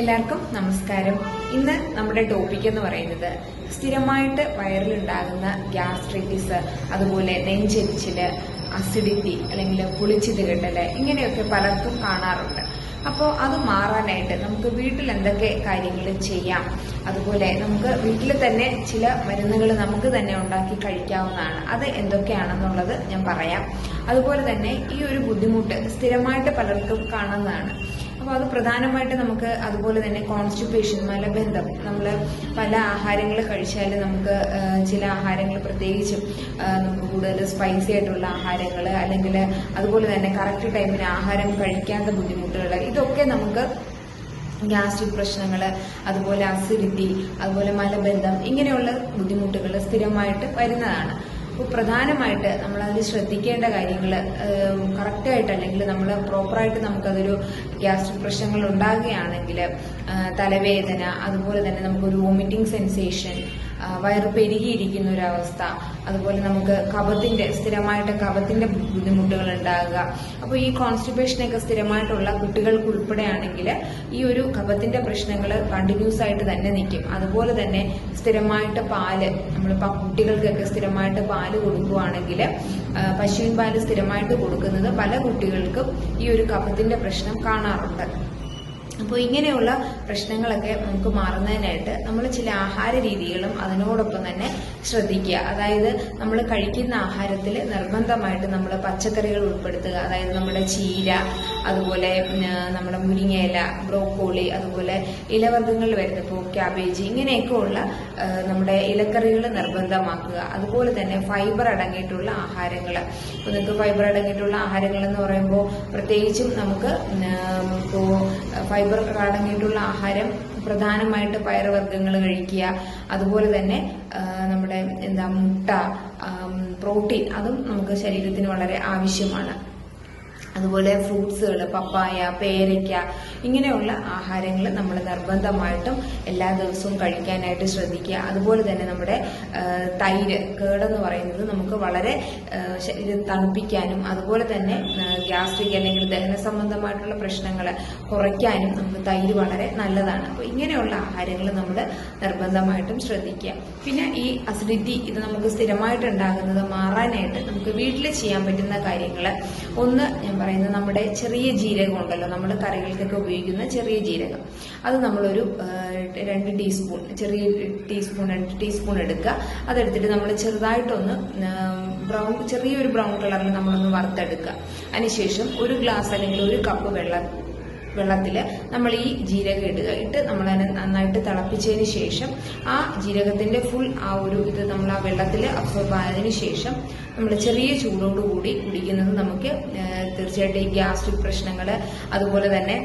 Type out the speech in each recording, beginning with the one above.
എല്ലാവർക്കും നമസ്കാരം. ഇന്ന് നമ്മുടെ ടോപ്പിക് എന്ന് പറയുന്നത് സ്ഥിരമായിട്ട് വയറിലുണ്ടാകുന്ന ഗ്യാസ്ട്രൈറ്റിസ് അതുപോലെ നെഞ്ചെരിച്ചിൽ അസിഡിറ്റി അല്ലെങ്കിൽ പുളിച്ചിത് കെട്ടൽ ഇങ്ങനെയൊക്കെ പലർക്കും കാണാറുണ്ട്. അപ്പോൾ അത് മാറാനായിട്ട് നമുക്ക് വീട്ടിൽ എന്തൊക്കെ കാര്യങ്ങൾ ചെയ്യാം? അതുപോലെ നമുക്ക് വീട്ടിൽ തന്നെ ചില മരുന്നുകൾ നമുക്ക് തന്നെ ഉണ്ടാക്കി കഴിക്കാവുന്നതാണ്. അത് എന്തൊക്കെയാണെന്നുള്ളത് ഞാൻ പറയാം. അതുപോലെ തന്നെ ഈ ഒരു ബുദ്ധിമുട്ട് സ്ഥിരമായിട്ട് പലർക്കും കാണുന്നതാണ്. അപ്പോൾ അത് പ്രധാനമായിട്ട് നമുക്ക് അതുപോലെ തന്നെ കോൺസ്റ്റിപ്പേഷൻ മലബന്ധം നമ്മൾ പല ആഹാരങ്ങൾ കഴിച്ചാൽ നമുക്ക് ചില ആഹാരങ്ങൾ പ്രത്യേകിച്ചും നമുക്ക് കൂടുതൽ സ്പൈസി ആയിട്ടുള്ള ആഹാരങ്ങൾ അല്ലെങ്കിൽ അതുപോലെ തന്നെ കറക്റ്റ് ടൈമിന് ആഹാരം കഴിക്കാത്ത ബുദ്ധിമുട്ടുകൾ ഇതൊക്കെ നമുക്ക് ഗ്യാസ്ട്രിക് പ്രശ്നങ്ങൾ അതുപോലെ അസിഡിറ്റി അതുപോലെ മലബന്ധം ഇങ്ങനെയുള്ള ബുദ്ധിമുട്ടുകൾ സ്ഥിരമായിട്ട് വരുന്നതാണ്. അപ്പോൾ പ്രധാനമായിട്ട് നമ്മൾ അതിൽ ശ്രദ്ധിക്കേണ്ട കാര്യങ്ങൾ കറക്റ്റായിട്ട് അല്ലെങ്കിൽ നമ്മൾ പ്രോപ്പറായിട്ട് നമുക്കതൊരു ഗ്യാസ്ട്രിക് പ്രശ്നങ്ങൾ ഉണ്ടാകുകയാണെങ്കിൽ തലവേദന അതുപോലെ തന്നെ നമുക്കൊരു വോമിറ്റിംഗ് സെൻസേഷൻ വയറ് പെരുകിയിരിക്കുന്ന ഒരു അവസ്ഥ അതുപോലെ നമുക്ക് കഫത്തിന്റെ സ്ഥിരമായിട്ട് കഫത്തിന്റെ ബുദ്ധിമുട്ടുകൾ ഉണ്ടാകുക അപ്പോൾ ഈ കോൺസ്റ്റിപ്പേഷനൊക്കെ സ്ഥിരമായിട്ടുള്ള കുട്ടികൾക്ക് ഉൾപ്പെടെയാണെങ്കിൽ ഈ ഒരു കഫത്തിന്റെ പ്രശ്നങ്ങൾ കണ്ടിന്യൂസ് ആയിട്ട് തന്നെ നിൽക്കും. അതുപോലെ തന്നെ സ്ഥിരമായിട്ട് പാൽ നമ്മളിപ്പോൾ കുട്ടികൾക്കൊക്കെ സ്ഥിരമായിട്ട് പാൽ കൊടുക്കുകയാണെങ്കിൽ പശുവിൻ പാൽ സ്ഥിരമായിട്ട് കൊടുക്കുന്നത് പല കുട്ടികൾക്കും ഈ ഒരു കഫത്തിന്റെ പ്രശ്നം കാണാറുണ്ട്. അപ്പോൾ ഇങ്ങനെയുള്ള പ്രശ്നങ്ങളൊക്കെ നമുക്ക് മാറുന്നതിനായിട്ട് നമ്മൾ ചില ആഹാര രീതികളും അതിനോടൊപ്പം തന്നെ ശ്രദ്ധിക്കുക. അതായത് നമ്മൾ കഴിക്കുന്ന ആഹാരത്തിൽ നിർബന്ധമായിട്ട് നമ്മൾ പച്ചക്കറികൾ ഉൾപ്പെടുത്തുക. അതായത് നമ്മുടെ ചീര അതുപോലെ നമ്മുടെ മുരിങ്ങയില ബ്രോക്കോളി അതുപോലെ ഇലവർഗങ്ങൾ വരുന്ന ഇപ്പോൾ ക്യാബേജ് ഇങ്ങനെയൊക്കെ ഉള്ള നമ്മുടെ ഇലക്കറികൾ നിർബന്ധമാക്കുക. അതുപോലെ തന്നെ ഫൈബർ അടങ്ങിയിട്ടുള്ള ആഹാരങ്ങൾ. ഇപ്പോൾ നിങ്ങൾക്ക് ഫൈബർ അടങ്ങിയിട്ടുള്ള ആഹാരങ്ങൾ എന്ന് പറയുമ്പോൾ പ്രത്യേകിച്ചും നമുക്ക് ഇപ്പോൾ ഫൈബർ അടങ്ങിയിട്ടുള്ള ആഹാരം പ്രധാനമായിട്ട് പയറുവർഗങ്ങൾ കഴിക്കുക. അതുപോലെ തന്നെ നമ്മുടെ എന്താ മുട്ട പ്രോട്ടീൻ അതും നമുക്ക് ശരീരത്തിന് വളരെ ആവശ്യമാണ്. അതുപോലെ ഫ്രൂട്ട്സുകൾ പപ്പായ പേരയ്ക്ക ഇങ്ങനെയുള്ള ആഹാരങ്ങൾ നമ്മൾ നിർബന്ധമായിട്ടും എല്ലാ ദിവസവും കഴിക്കാനായിട്ട് ശ്രദ്ധിക്കുക. അതുപോലെ തന്നെ നമ്മുടെ തൈര് കേടെന്ന് പറയുന്നത് നമുക്ക് വളരെ ശരീരം തണുപ്പിക്കാനും അതുപോലെ തന്നെ ഗ്യാസ്ട്രിക് അല്ലെങ്കിൽ ദഹന സംബന്ധമായിട്ടുള്ള പ്രശ്നങ്ങൾ കുറയ്ക്കാനും നമുക്ക് തൈര് വളരെ നല്ലതാണ്. അപ്പോൾ ഇങ്ങനെയുള്ള ആഹാരങ്ങൾ നമ്മൾ നിർബന്ധമായിട്ടും ശ്രദ്ധിക്കുക. പിന്നെ ഈ അസിഡിറ്റി ഇത് നമുക്ക് സ്ഥിരമായിട്ട് ഉണ്ടാകുന്നത് മാറാനായിട്ട് നമുക്ക് വീട്ടിൽ ചെയ്യാൻ പറ്റുന്ന കാര്യങ്ങൾ ഒന്ന് ഞാൻ പറയുന്നത് നമ്മുടെ ചെറിയ ജീരകം ഉണ്ടല്ലോ നമ്മൾ കറികൾക്കൊക്കെ ഉപയോഗിക്കുന്ന ചെറിയ ജീരകം. അത് നമ്മളൊരു രണ്ട് ടീസ്പൂൺ ചെറിയ ടീസ്പൂൺ രണ്ട് ടീസ്പൂൺ എടുക്കുക. അതെടുത്തിട്ട് നമ്മൾ ചെറുതായിട്ടൊന്ന് ബ്രൗൺ ചെറിയൊരു ബ്രൗൺ കളറിൽ നമ്മളൊന്ന് വറുത്തെടുക്കുക. അതിനുശേഷം ഒരു ഗ്ലാസ് അല്ലെങ്കിൽ ഒരു കപ്പ് വെള്ളം വെള്ളത്തിൽ നമ്മൾ ഈ ജീരകം ഇടുക. ഇട്ട് നമ്മൾ അതിനെ നന്നായിട്ട് തിളപ്പിച്ചതിന് ശേഷം ആ ജീരകത്തിന്റെ ഫുൾ ആ ഒരു ഇത് നമ്മൾ ആ വെള്ളത്തിൽ അബ്സോർബ് ആയതിനു ശേഷം നമ്മൾ ചെറിയ ചൂടോടുകൂടി കുടിക്കുന്നത് നമുക്ക് തീർച്ചയായിട്ടും ഈ ഗ്യാസ്ട്രിക് പ്രശ്നങ്ങൾ അതുപോലെ തന്നെ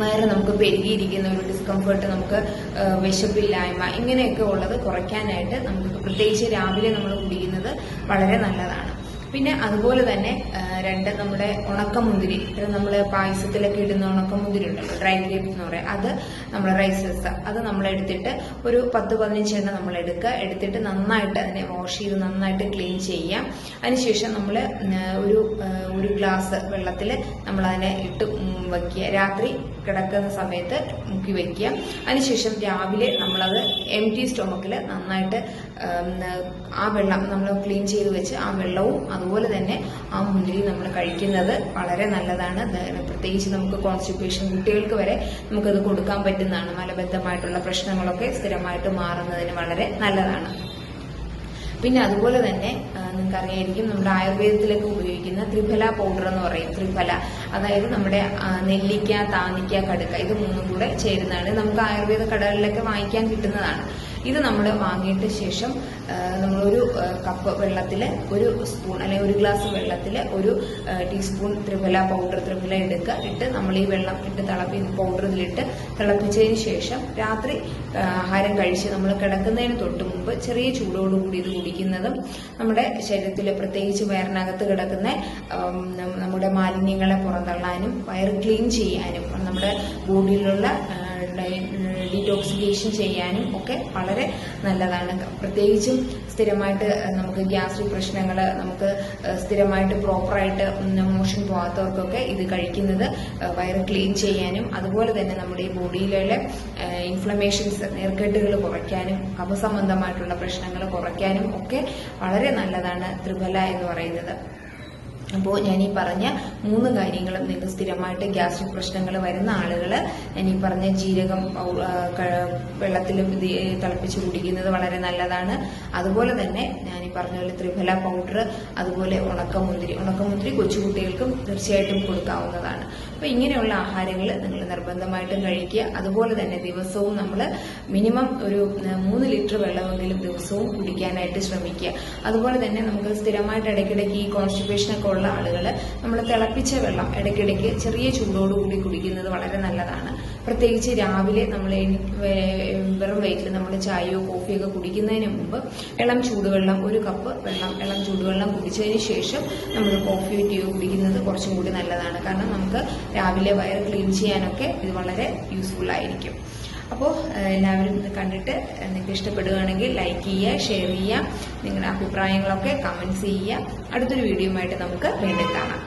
വയറ് നമുക്ക് പെരുകിയിരിക്കുന്ന ഒരു ഡിസ്കംഫേർട്ട് നമുക്ക് വിശപ്പില്ലായ്മ ഇങ്ങനെയൊക്കെ ഉള്ളത് കുറയ്ക്കാനായിട്ട് നമുക്ക് പ്രത്യേകിച്ച് രാവിലെ നമ്മൾ കുടിക്കുന്നത് വളരെ നല്ലതാണ്. പിന്നെ അതുപോലെ തന്നെ രണ്ട് നമ്മുടെ ഉണക്കമുന്തിരി. നമ്മൾ പായസത്തിലൊക്കെ ഇടുന്ന ഉണക്കമുന്തിരി ഉണ്ടല്ലോ ഡ്രൈ ഗ്രേപ്സ് എന്ന് പറയാം. അത് നമ്മുടെ റൈസസ് അത് നമ്മൾ എടുത്തിട്ട് ഒരു പത്ത് പതിനഞ്ച് എണ്ണം നമ്മൾ എടുക്കുക. എടുത്തിട്ട് നന്നായിട്ട് അതിനെ വാഷ് ചെയ്ത് നന്നായിട്ട് ക്ലീൻ ചെയ്യാം. അതിനുശേഷം നമ്മൾ ഒരു ഒരു ഗ്ലാസ് വെള്ളത്തിൽ നമ്മൾ അതിനെ ഇട്ട് വയ്ക്കുക. രാത്രി കിടക്കുന്ന സമയത്ത് മുക്കി വയ്ക്കുക. അതിനുശേഷം രാവിലെ നമ്മളത് എം ടി സ്റ്റൊമക്കിൽ നന്നായിട്ട് ആ വെള്ളം നമ്മൾ ക്ലീൻ ചെയ്ത് വെച്ച് ആ വെള്ളവും അതുപോലെ തന്നെ ആ മുന്തിരി നമ്മൾ കഴിക്കുന്നത് വളരെ നല്ലതാണ്. പ്രത്യേകിച്ച് നമുക്ക് കോൺസ്റ്റിപ്പേഷൻ കുട്ടികൾക്ക് വരെ നമുക്കത് കൊടുക്കാൻ പറ്റുന്നതാണ്. മലബദ്ധമായിട്ടുള്ള പ്രശ്നങ്ങളൊക്കെ സ്ഥിരമായിട്ട് മാറുന്നതിന് വളരെ നല്ലതാണ്. പിന്നെ അതുപോലെ തന്നെ നിങ്ങൾക്കറിയായിരിക്കും നമ്മുടെ ആയുർവേദത്തിലേക്ക് ഉപയോഗിക്കുന്ന ത്രിഫല പൗഡർ എന്ന് പറയും. ത്രിഫല അതായത് നമ്മുടെ നെല്ലിക്ക താന്നിക്ക കടുക്ക ഇത് മൂന്നും കൂടെ ചേരുന്നതാണ്. നമുക്ക് ആയുർവേദ കടകളിലൊക്കെ വാങ്ങിക്കാൻ കിട്ടുന്നതാണ്. ഇത് നമ്മൾ വാങ്ങിയിട്ട് ശേഷം നമ്മളൊരു കപ്പ് വെള്ളത്തിൽ ഒരു സ്പൂൺ അല്ലെങ്കിൽ ഒരു ഗ്ലാസ് വെള്ളത്തിൽ ഒരു ടീസ്പൂൺ ത്രിഫല പൗഡർ ത്രിഫല എടുക്കുക. ഇട്ട് നമ്മൾ ഈ വെള്ളം ഇട്ട് തിളപ്പി പൗഡർ ഇതിലിട്ട് തിളപ്പിച്ചതിന് ശേഷം രാത്രി ആഹാരം കഴിച്ച് നമ്മൾ കിടക്കുന്നതിന് തൊട്ട് മുമ്പ് ചെറിയ ചൂടോടുകൂടി ഇത് കുടിക്കുന്നതും നമ്മുടെ ശരീരത്തിൽ പ്രത്യേകിച്ച് വയറിനകത്ത് കിടക്കുന്ന നമ്മുടെ മാലിന്യങ്ങളെ പുറന്തള്ളാനും വയർ ക്ലീൻ ചെയ്യാനും നമ്മുടെ ബോഡിയിലുള്ള ഡീറ്റോക്സിക്കേഷൻ ചെയ്യാനും ഒക്കെ വളരെ നല്ലതാണ്. പ്രത്യേകിച്ചും സ്ഥിരമായിട്ട് നമുക്ക് ഗ്യാസ്ട്രിക് പ്രശ്നങ്ങൾ നമുക്ക് സ്ഥിരമായിട്ട് പ്രോപ്പറായിട്ട് മോഷൻ പോകാത്തവർക്കൊക്കെ ഇത് കഴിക്കുന്നത് വയറ് ക്ലീൻ ചെയ്യാനും അതുപോലെ തന്നെ നമ്മുടെ ഈ ബോഡിയിലുള്ള ഇൻഫ്ലമേഷൻസ് നീർക്കെട്ടുകൾ കുറയ്ക്കാനും കഫസംബന്ധമായിട്ടുള്ള പ്രശ്നങ്ങൾ കുറയ്ക്കാനും ഒക്കെ വളരെ നല്ലതാണ് ത്രിഫല എന്ന് പറയുന്നത്. അപ്പോൾ ഞാൻ ഈ പറഞ്ഞ മൂന്ന് കാര്യങ്ങളും നിങ്ങൾ സ്ഥിരമായിട്ട് ഗ്യാസ്ട്രിക് പ്രശ്നങ്ങൾ വരുന്ന ആളുകൾ ഞാൻ ഈ പറഞ്ഞ ജീരകം വെള്ളത്തിൽ തിളപ്പിച്ച് കുടിക്കുന്നത് വളരെ നല്ലതാണ്. അതുപോലെ തന്നെ ഞാൻ ഈ പറഞ്ഞ പോലെ ത്രിഫല പൗഡർ അതുപോലെ ഉണക്കമുന്തിരി. ഉണക്കമുന്തിരി കൊച്ചുകുട്ടികൾക്കും തീർച്ചയായിട്ടും കൊടുക്കാവുന്നതാണ്. അപ്പോൾ ഇങ്ങനെയുള്ള ആഹാരങ്ങൾ നിങ്ങൾ നിർബന്ധമായിട്ടും കഴിക്കുക. അതുപോലെ തന്നെ ദിവസവും നമ്മൾ മിനിമം ഒരു മൂന്ന് ലിറ്റർ വെള്ളമെങ്കിലും ദിവസവും കുടിക്കാനായിട്ട് ശ്രമിക്കുക. അതുപോലെ തന്നെ നമുക്ക് സ്ഥിരമായിട്ട് ഇടയ്ക്കിടയ്ക്ക് ഈ കോൺസ്റ്റിപ്പേഷൻ ഒക്കെ ഉള്ള ആളുകൾ നമ്മൾ തിളപ്പിച്ച വെള്ളം ഇടയ്ക്കിടയ്ക്ക് ചെറിയ ചൂടോടുകൂടി കുടിക്കുന്നത് വളരെ നല്ലതാണ്. പ്രത്യേകിച്ച് രാവിലെ നമ്മൾ വെറും വയറ്റിൽ നമ്മൾ ചായയോ കോഫിയോ ഒക്കെ കുടിക്കുന്നതിന് മുമ്പ് ഇളം ചൂടുവെള്ളം ഒരു കപ്പ് വെള്ളം ഇളം ചൂടുവെള്ളം കുടിച്ചതിന് ശേഷം നമ്മൾ കോഫിയോ ടീയോ കുടിക്കുന്നത് കുറച്ചും കൂടി നല്ലതാണ്. കാരണം നമുക്ക് രാവിലെ വയർ ക്ലീൻ ചെയ്യാനൊക്കെ ഇത് വളരെ യൂസ്ഫുൾ ആയിരിക്കും. അപ്പോൾ എല്ലാവരും ഇത് കണ്ടിട്ട് നിങ്ങൾക്ക് ഇഷ്ടപ്പെടുകയാണെങ്കിൽ ലൈക്ക് ചെയ്യുക ഷെയർ ചെയ്യുക നിങ്ങളുടെ അഭിപ്രായങ്ങളൊക്കെ കമൻസ് ചെയ്യുക. അടുത്തൊരു വീഡിയോയുമായിട്ട് നമുക്ക് വീണ്ടും കാണാം.